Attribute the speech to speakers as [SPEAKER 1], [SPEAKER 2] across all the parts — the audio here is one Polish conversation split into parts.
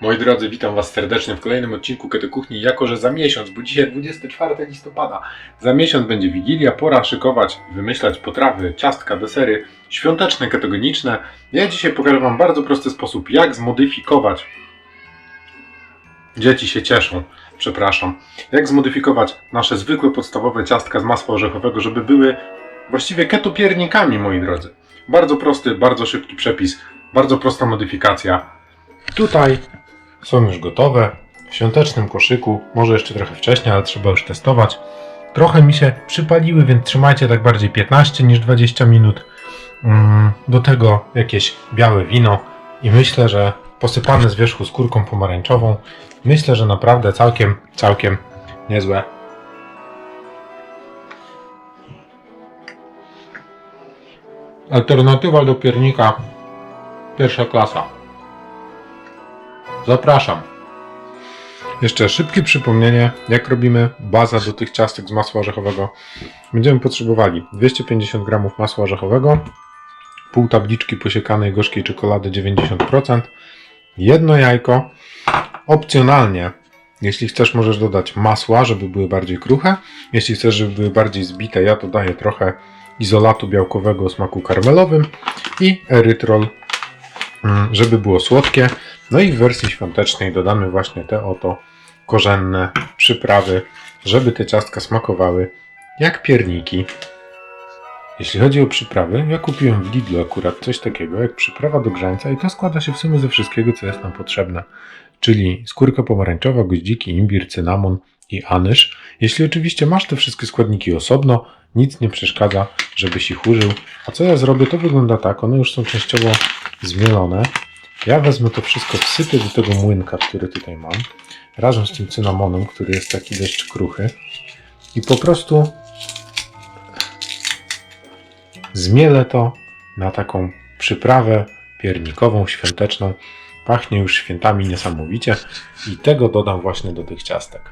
[SPEAKER 1] Moi drodzy, witam Was serdecznie w kolejnym odcinku Kety Kuchni. Jako, że za miesiąc, bo dzisiaj 24 listopada, za miesiąc będzie Wigilia, pora szykować, wymyślać potrawy, ciastka, desery świąteczne, ketogeniczne. Ja dzisiaj pokażę Wam bardzo prosty sposób, jak zmodyfikować. Dzieci się cieszą, przepraszam. Jak zmodyfikować nasze zwykłe, podstawowe ciastka z masła orzechowego, żeby były właściwie ketopiernikami, moi drodzy. Bardzo prosty, bardzo szybki przepis, bardzo prosta modyfikacja. Tutaj są już gotowe w świątecznym koszyku. Może jeszcze trochę wcześniej, ale trzeba już testować. Trochę mi się przypaliły, więc trzymajcie tak bardziej 15 niż 20 minut. Mm, Do tego jakieś białe wino i myślę, że posypane z wierzchu skórką pomarańczową. Myślę, że naprawdę całkiem, całkiem niezłe. Alternatywa do piernika pierwsza klasa. Zapraszam. Jeszcze szybkie przypomnienie, jak robimy baza do tych ciastek z masła orzechowego. Będziemy potrzebowali 250 g masła orzechowego, pół tabliczki posiekanej gorzkiej czekolady 90%, jedno jajko. Opcjonalnie, jeśli chcesz, możesz dodać masła, żeby były bardziej kruche. Jeśli chcesz, żeby były bardziej zbite, ja dodaję trochę izolatu białkowego o smaku karmelowym i erytrol, mm, żeby było słodkie. No i w wersji świątecznej dodamy właśnie te oto korzenne przyprawy, żeby te ciastka smakowały jak pierniki. Jeśli chodzi o przyprawy, ja kupiłem w Lidlu akurat coś takiego jak przyprawa do grzańca i to składa się w sumie ze wszystkiego, co jest nam potrzebne. Czyli skórka pomarańczowa, goździki, imbir, cynamon i anyż. Jeśli oczywiście masz te wszystkie składniki osobno, nic nie przeszkadza, żebyś ich użył. A co ja zrobię, to wygląda tak, one już są częściowo zmielone. Ja wezmę to wszystko, wsypię do tego młynka, który tutaj mam, razem z tym cynamonem, który jest taki dość kruchy i po prostu zmielę to na taką przyprawę piernikową, świąteczną. Pachnie już świętami niesamowicie i tego dodam właśnie do tych ciastek.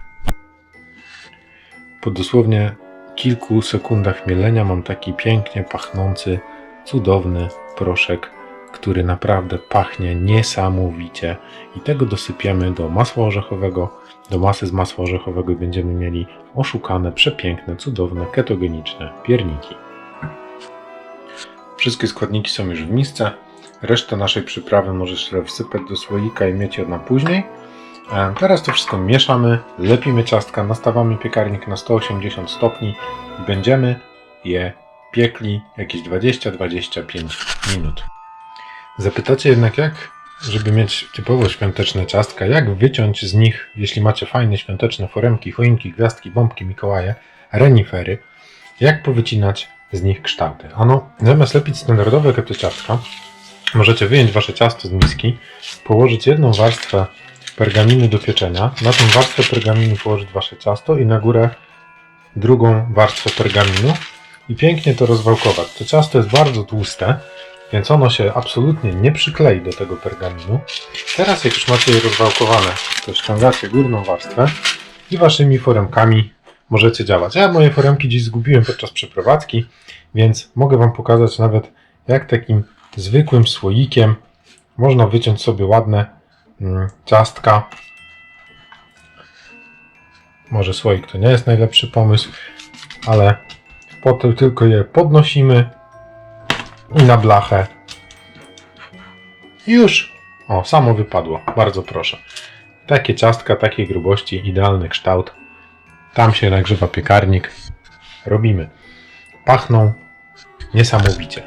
[SPEAKER 1] Po dosłownie kilku sekundach mielenia mam taki pięknie pachnący, cudowny proszek, który naprawdę pachnie niesamowicie. I tego dosypiemy do masła orzechowego. Do masy z masła orzechowego będziemy mieli oszukane, przepiękne, cudowne, ketogeniczne pierniki. Wszystkie składniki są już w misce. Resztę naszej przyprawy możesz wsypać do słoika i mieć ją na później. E, Teraz to wszystko mieszamy, lepimy ciastka, nastawiamy piekarnik na 180 stopni i będziemy je piekli jakieś 20-25 minut. Zapytacie jednak jak, żeby mieć typowo świąteczne ciastka, jak wyciąć z nich, jeśli macie fajne świąteczne foremki, choinki, gwiazdki, bombki, Mikołaje, renifery, jak powycinać z nich kształty? Ano, zamiast lepić standardowe keto ciastka, możecie wyjąć wasze ciasto z miski, położyć jedną warstwę pergaminu do pieczenia, na tą warstwę pergaminu położyć wasze ciasto i na górę drugą warstwę pergaminu i pięknie to rozwałkować. To ciasto jest bardzo tłuste, więc ono się absolutnie nie przyklei do tego pergaminu. Teraz jak już macie je rozwałkowane, to ściągacie górną warstwę i waszymi foremkami możecie działać. Ja moje foremki dziś zgubiłem podczas przeprowadzki, więc mogę wam pokazać nawet jak takim zwykłym słoikiem można wyciąć sobie ładne mm, ciastka. Może słoik to nie jest najlepszy pomysł, ale potem tylko je podnosimy i na blachę. Już. O, samo wypadło. Bardzo proszę. Takie ciastka, takiej grubości, idealny kształt. Tam się nagrzewa piekarnik. Robimy. Pachną niesamowicie.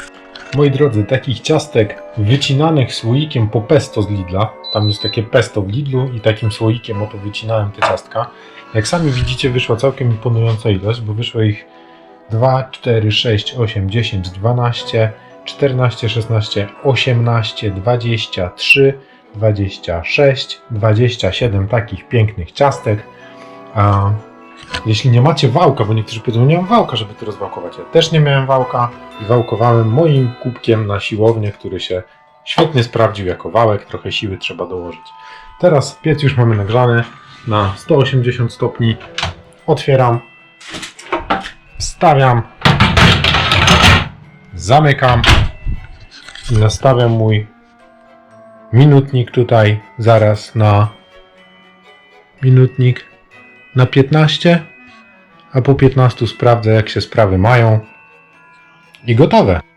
[SPEAKER 1] Moi drodzy, takich ciastek wycinanych słoikiem po pesto z Lidla. Tam jest takie pesto w Lidlu i takim słoikiem oto wycinałem te ciastka. Jak sami widzicie, wyszła całkiem imponująca ilość, bo wyszło ich 2, 4, 6, 8, 10, 12, 14, 16, 18, 23, 26, 27 takich pięknych ciastek. A jeśli nie macie wałka, bo niektórzy powiedzą, nie mam wałka, żeby to rozwałkować. Ja też nie miałem wałka i wałkowałem moim kubkiem na siłownię, który się świetnie sprawdził jako wałek. Trochę siły trzeba dołożyć. Teraz piec już mamy nagrzany na 180 stopni. Otwieram, stawiam, zamykam i nastawiam mój minutnik tutaj zaraz na minutnik na 15, a po 15 sprawdzę jak się sprawy mają i gotowe.